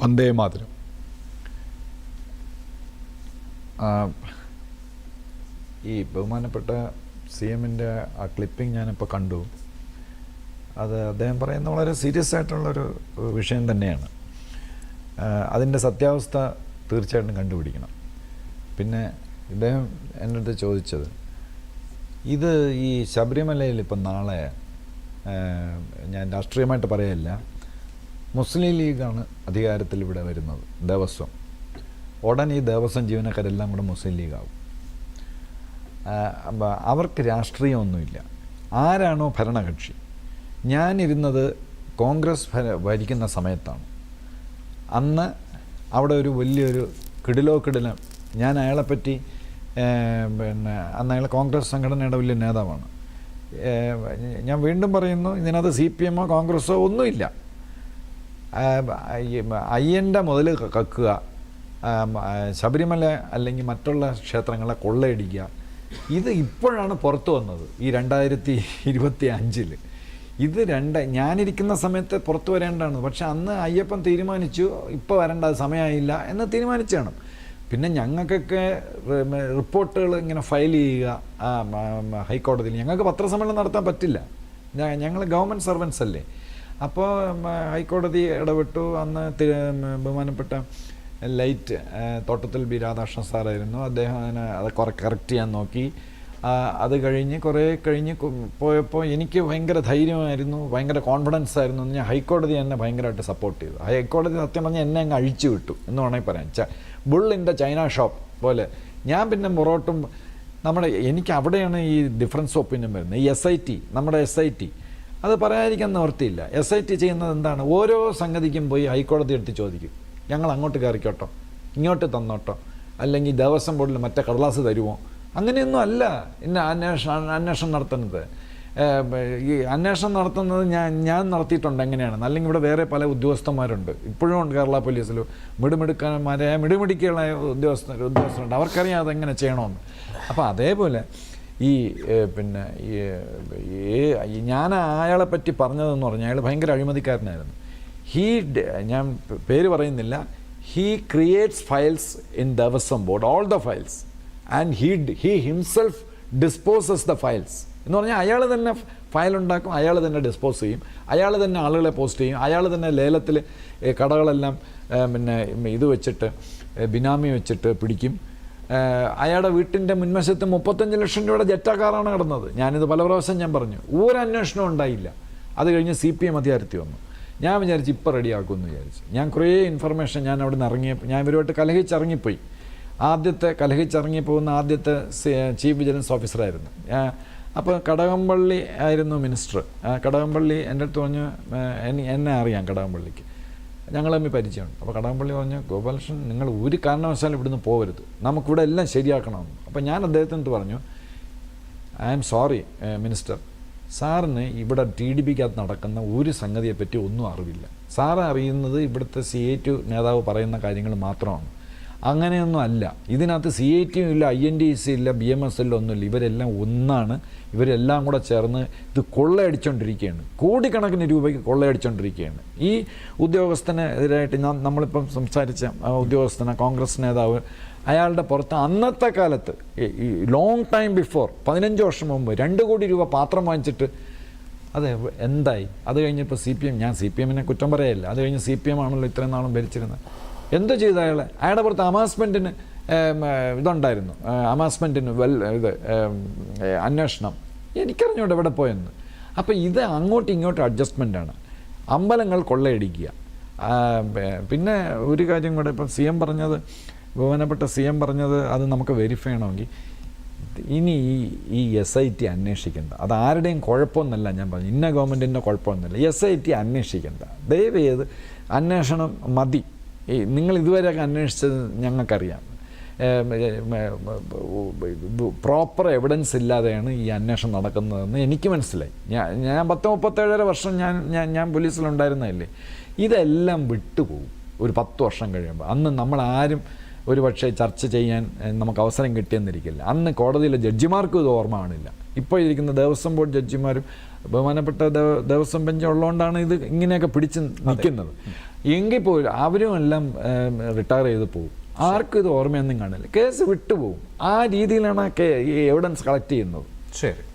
വന്ദേ മാതരം. ഈ ബഹുമാനപ്പെട്ട സി എമ്മിന്റെ ആ ക്ലിപ്പിംഗ് ഞാനിപ്പോൾ കണ്ടു. അത് അദ്ദേഹം പറയുന്ന വളരെ സീരിയസ് ആയിട്ടുള്ളൊരു വിഷയം തന്നെയാണ്. അതിന്റെ സത്യാവസ്ഥ തീർച്ചയായിട്ടും കണ്ടുപിടിക്കണം. പിന്നെ ഇദ്ദേഹം എന്റെ അടുത്ത് ചോദിച്ചത് ഇത് ഈ ശബരിമലയിൽ ഇപ്പം നാളെ ഞാൻ രാഷ്ട്രീയമായിട്ട് പറയല്ല മുസ്ലിം ലീഗാണ് അധികാരത്തിൽ ഇവിടെ വരുന്നത് ദേവസ്വം. ഉടൻ ഈ ദേവസ്വം ജീവനക്കാരെല്ലാം കൂടെ മുസ്ലിം ലീഗാവും. അവർക്ക് രാഷ്ട്രീയമൊന്നുമില്ല. ആരാണോ ഭരണകക്ഷി. ഞാനിരുന്നത് കോൺഗ്രസ് ഭര- ഭരിക്കുന്ന സമയത്താണ്. അന്ന് അവിടെ ഒരു വലിയൊരു കിടിലോ കിടിലം ഞാൻ അയാളെപ്പറ്റി പറ്റി പിന്നെ അന്ന് അയാൾ കോൺഗ്രസ് സംഘടനയുടെ വലിയ നേതാവാണ്. ഞാൻ വീണ്ടും പറയുന്നു ഇതിനകത്ത് സി പി എമ്മോ കോൺഗ്രസ്സോ ഒന്നുമില്ല. അയ്യന്റെ മുതൽ കക്കുക. ശബരിമല അല്ലെങ്കിൽ മറ്റുള്ള ക്ഷേത്രങ്ങളെ കൊള്ളയടിക്കുക. ഇത് ഇപ്പോഴാണ് പുറത്തു വന്നത് ഈ രണ്ടായിരത്തി ഇരുപത്തി അഞ്ചിൽ ഇത് രണ്ട് ഞാനിരിക്കുന്ന സമയത്ത് പുറത്തു വരേണ്ടതാണ് പക്ഷെ അന്ന് അയ്യപ്പൻ തീരുമാനിച്ചു ഇപ്പോൾ വരേണ്ട സമയമായില്ല എന്ന് തീരുമാനിച്ചാണ്. പിന്നെ ഞങ്ങൾക്കൊക്കെ റിപ്പോർട്ടുകൾ ഇങ്ങനെ ഫയൽ ചെയ്യുക ഹൈക്കോടതിയിൽ ഞങ്ങൾക്ക് പത്രസമ്മേളനം നടത്താൻ പറ്റില്ല. ഞങ്ങൾ ഗവൺമെന്റ് സർവൻസ് അല്ലേ? അപ്പോൾ ഹൈക്കോടതി ഇടപെട്ടു. അന്ന് ബഹുമാനപ്പെട്ട ലൈറ്റ് തോട്ടത്തിൽ ബി രാധാകൃഷ്ണൻ സാറായിരുന്നു. അദ്ദേഹം അതിനെ അത് കുറെ കറക്റ്റ് ചെയ്യാൻ നോക്കി. അത് കഴിഞ്ഞ് കുറേ കഴിഞ്ഞ് പോയപ്പോൾ എനിക്ക് ഭയങ്കര ധൈര്യമായിരുന്നു. ഭയങ്കര കോൺഫിഡൻസ് ആയിരുന്നു. ഞാൻ ഹൈക്കോടതി എന്നെ ഭയങ്കരമായിട്ട് സപ്പോർട്ട് ചെയ്തു. ഹൈക്കോടതി സത്യം പറഞ്ഞാൽ എന്നെ അങ്ങ് അഴിച്ചു വിട്ടു എന്ന് വേണമെങ്കിൽ പറയാം. ച ബുള്ളിന്റെ ചൈന ഷോപ്പ് പോലെ. ഞാൻ പിന്നെ മുറോട്ടും നമ്മുടെ എനിക്ക് അവിടെയാണ് ഈ ഡിഫറൻസ് ഒപ്പീനിയൻ വരുന്നത്. ഈ എസ് ഐ ടി നമ്മുടെ എസ് ഐ ടി അത് പറയാതിരിക്കാൻ നിവർത്തിയില്ല എസ് ഐ ടി ചെയ്യുന്നത് എന്താണ്? ഓരോ സംഗതിക്കും പോയി ഹൈക്കോടതി എടുത്ത് ചോദിക്കും. ഞങ്ങൾ അങ്ങോട്ട് കയറിക്കോട്ടോ? ഇങ്ങോട്ട് തന്നോട്ടോ? അല്ലെങ്കിൽ ദേവസ്വം ബോർഡിൽ മറ്റേ കടലാസ് തരുമോ? അങ്ങനെയൊന്നും അല്ല ഇന്ന അന്വേഷണം അന്വേഷണം നടത്തുന്നത്. ഈ അന്വേഷണം നടത്തുന്നത് ഞാൻ ഞാൻ നടത്തിയിട്ടുണ്ട് എങ്ങനെയാണ്? അല്ലെങ്കിൽ ഇവിടെ വേറെ പല ഉദ്യോഗസ്ഥന്മാരുണ്ട്. ഇപ്പോഴും ഉണ്ട് കേരള പോലീസിൽ. മിടുമിടുക്കന്മാരായ മിടുമിടിക്കുകളായ ഉദ്യോഗസ്ഥ ഉദ്യോഗസ്ഥരുണ്ട്. അവർക്കറിയാം അതെങ്ങനെ ചെയ്യണമെന്ന്. അപ്പോൾ അതേപോലെ ഈ പിന്നെ ഈ ഞാൻ അയാളെ പറ്റി പറഞ്ഞതെന്ന് പറഞ്ഞാൽ അയാൾ ഭയങ്കര അഴിമതിക്കാരനായിരുന്നു. ഹീ ഞാൻ പേര് പറയുന്നില്ല. He creates files in Devaswom board all the files and he he himself disposes the files എന്ന് പറഞ്ഞാൽ അയാൾ തന്നെ ഫയൽ ഉണ്ടാക്കും അയാൾ തന്നെ ഡിസ്പോസ് ചെയ്യും. അയാൾ തന്നെ ആളുകളെ പോസ്റ്റ് ചെയ്യും. അയാൾ തന്നെ ലേലത്തിൽ കടകളെല്ലാം പിന്നെ ഇത് വെച്ചിട്ട് ബിനാമി വെച്ചിട്ട് പിടിക്കും. അയാളുടെ വീട്ടിന്റെ മുൻവശത്ത് മുപ്പത്തഞ്ച് ലക്ഷം രൂപയുടെ ജെറ്റാക്കാറാണ് കാറാണ് കിടന്നത്. ഞാനിത് പല പ്രാവശ്യം ഞാൻ പറഞ്ഞു. ഒരു അന്വേഷണം ഉണ്ടായില്ല. അത് കഴിഞ്ഞ് സി പി എം അധികാരത്തിൽ വന്നു. ഞാൻ വിചാരിച്ച് ഇപ്പോൾ റെഡിയാക്കുമെന്ന് വിചാരിച്ചു. ഞാൻ കുറേ ഇൻഫർമേഷൻ ഞാൻ അവിടെ നിന്ന് ഇറങ്ങിയപ്പോൾ ഞാൻ ഇവരുമായിട്ട് കലഹിച്ചിറങ്ങിപ്പോയി. ആദ്യത്തെ കലഹിച്ചിറങ്ങി പോകുന്ന ആദ്യത്തെ ചീഫ് വിജിലൻസ് ഓഫീസറായിരുന്നു അപ്പോൾ കടകംപള്ളി ആയിരുന്നു മിനിസ്റ്റർ കടകംപള്ളി എന്റെ അടുത്ത് പറഞ്ഞു എന്നെ അറിയാം കടകംപള്ളിക്ക്. ഞങ്ങൾ തമ്മിൽ പരിചയമുണ്ട്. അപ്പോൾ കടകംപള്ളി പറഞ്ഞു ഗോപാലകൃഷ്ണൻ നിങ്ങൾ ഒരു കാരണവശാലും ഇവിടുന്ന് പോകരുത്. നമുക്കിവിടെ എല്ലാം ശരിയാക്കണമെന്ന്. അപ്പോൾ ഞാൻ അദ്ദേഹത്തിനടുത്ത് പറഞ്ഞു? I am sorry minister. സാറിന് ഇവിടെ ടി ഡി പിക്കകത്ത് നടക്കുന്ന ഒരു സംഗതിയെപ്പറ്റി ഒന്നും അറിവില്ല. സാറ് അറിയുന്നത് ഇവിടുത്തെ സി എ ടു നേതാവ് പറയുന്ന കാര്യങ്ങൾ മാത്രമാണ്. അങ്ങനെയൊന്നും അല്ല. ഇതിനകത്ത് സി ഐ ടിയും ഇല്ല ഐ എൻ ഡി സി ഇല്ല ബി എം എസ് എല്ലാം ഒന്നുമില്ല. ഇവരെല്ലാം ഒന്നാണ്. ഇവരെല്ലാം കൂടെ ചേർന്ന് ഇത് കൊള്ളയടിച്ചുകൊണ്ടിരിക്കുകയാണ് കോടിക്കണക്കിന് രൂപയ്ക്ക് കൊള്ളയടിച്ചുകൊണ്ടിരിക്കുകയാണ് ഈ ഉദ്യോഗസ്ഥനെതിരായിട്ട് ഞാൻ നമ്മളിപ്പം സംസാരിച്ച ഉദ്യോഗസ്ഥന കോൺഗ്രസ് നേതാവ് അയാളുടെ പുറത്ത് അന്നത്തെ കാലത്ത് ലോങ് ടൈം ബിഫോർ പതിനഞ്ച് വർഷം മുമ്പ് രണ്ട് കോടി രൂപ പാത്രം വാങ്ങിച്ചിട്ട് അതെ എന്തായി? അത് കഴിഞ്ഞപ്പോൾ സി പി എം ഞാൻ സി പി എമ്മിനെ കുറ്റം പറയല്ല. അത് കഴിഞ്ഞ് സി പി എം ആണല്ലോ ഇത്രയും നാളും ഭരിച്ചിരുന്നത്. എന്ത് ചെയ്ത അയാളെ അയാളുടെ പുറത്ത് അമാസ്മെന്റിന് ഇതുണ്ടായിരുന്നു. അമാസ്മെന്റിന് വെൽ ഇത് അന്വേഷണം. എനിക്കറിഞ്ഞൂടെ എവിടെ പോയെന്ന്. അപ്പോൾ ഇത് അങ്ങോട്ടും ഇങ്ങോട്ടും അഡ്ജസ്റ്റ്മെന്റാണ് അമ്പലങ്ങൾ കൊള്ളയടിക്കുക. പിന്നെ ഒരു കാര്യം കൂടെ ഇപ്പം സി എം പറഞ്ഞത് ബഹുമാനപ്പെട്ട സി എം പറഞ്ഞത് അത് നമുക്ക് വെരിഫൈ ചെയ്യണമെങ്കിൽ ഇനി ഈ ഈ എസ് ഐ ടി അന്വേഷിക്കേണ്ട. അത് ആരുടെയും കുഴപ്പമൊന്നല്ല ഞാൻ പറഞ്ഞു. ഇന്ന ഗവൺമെന്റിന്റെ കുഴപ്പമൊന്നുമില്ല. എസ് ഐ ടി അന്വേഷിക്കേണ്ട. ദയവ് ചെയ്ത് അന്വേഷണം മതി. ഈ നിങ്ങൾ ഇതുവരെ അന്വേഷിച്ചത് ഞങ്ങൾക്കറിയാം. പ്രോപ്പർ എവിഡൻസ് ഇല്ലാതെയാണ് ഈ അന്വേഷണം നടക്കുന്നതെന്ന് എനിക്ക് മനസ്സിലായി. ഞാൻ ഞാൻ പത്ത് മുപ്പത്തേഴര വർഷം ഞാൻ ഞാൻ ഞാൻ പോലീസിലുണ്ടായിരുന്നതല്ലേ? ഇതെല്ലാം വിട്ടുപോകും. ഒരു പത്ത് വർഷം കഴിയുമ്പോൾ. അന്ന് നമ്മൾ ആരും ഒരു പക്ഷേ ചർച്ച ചെയ്യാൻ നമുക്ക് അവസരം കിട്ടിയെന്നിരിക്കില്ല. അന്ന് കോടതിയിലെ ജഡ്ജിമാർക്കും ഇത് ഓർമ്മ കാണില്ല. ഇപ്പോൾ ഇരിക്കുന്ന ദേവസ്വം ബോർഡ് ജഡ്ജിമാരും ബഹുമാനപ്പെട്ട ദേവ- ദേവസ്വം ബെഞ്ച് ഉള്ളതുകൊണ്ടാണ് ഇത് ഇങ്ങനെയൊക്കെ പിടിച്ച് നിൽക്കുന്നത്. എങ്കിൽ പോലും അവരും എല്ലാം റിട്ടയർ ചെയ്ത് പോകും. ആർക്കും ഇത് ഓർമ്മയൊന്നും കാണില്ല. കേസ് വിട്ടുപോകും. ആ രീതിയിലാണ് എവിഡൻസ് കളക്ട് ചെയ്യുന്നത്. ശരി.